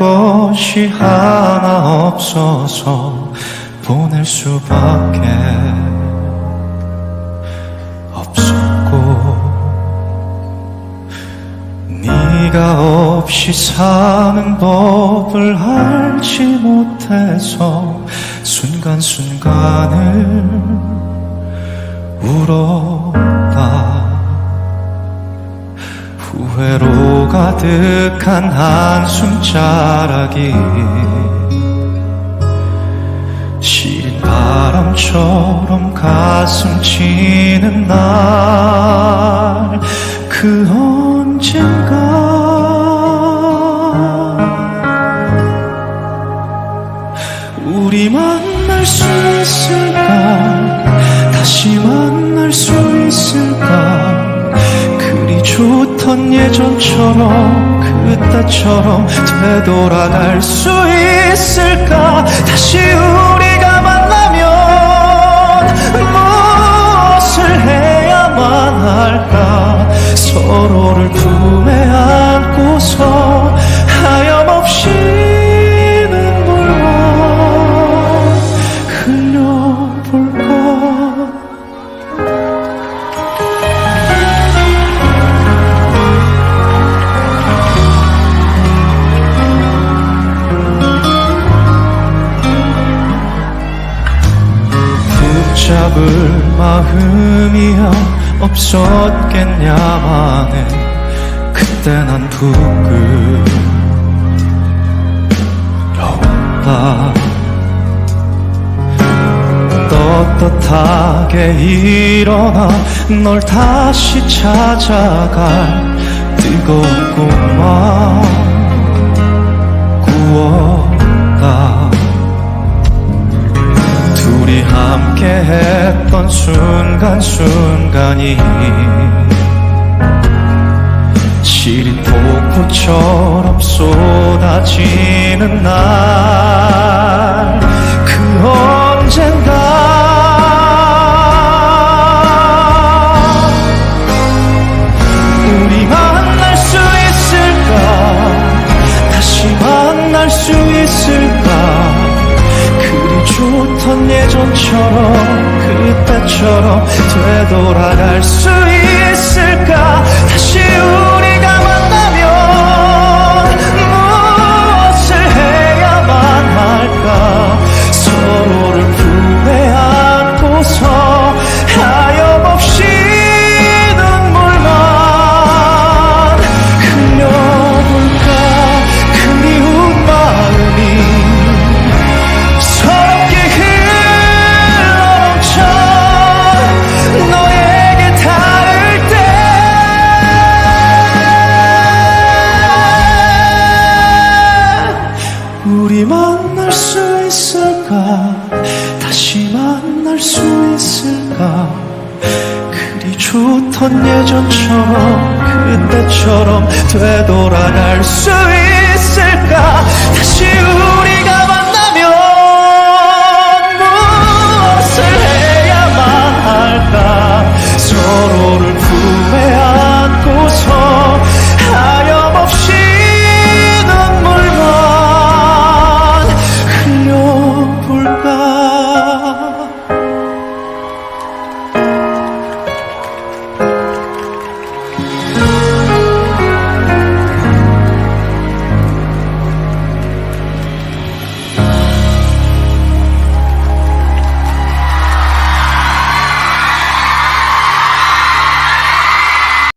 것이 하나 없어서 보낼 수밖에 없었고 네가 없이 사는 법을 알지 못해서 순간순간을 울었 회로 가득한 한숨 자락이 시린 바람처럼 가슴 치는 날 그 언젠가 우리 만날 수 있을까? 다시 만날 수 있을까 좋던 예전처럼 그때처럼 되돌아갈 수 있을까? 다시 우리가 만나면 무엇을 해야만 할까? 서로를 품에 붙잡을 마음이야 없었겠냐마는 그때 난 부끄러웠다. 떳떳하게 일어나 널 다시 찾아갈 뜨거운 꿈만 했던 순간순간이 시린 폭포처럼 쏟아지는 날그 언젠 그때처럼 되돌아갈 수 만날 수 있을까? 다시 만날 수 있을까? 그리 좋던 예전처럼 그때처럼 되돌아갈 수 있을까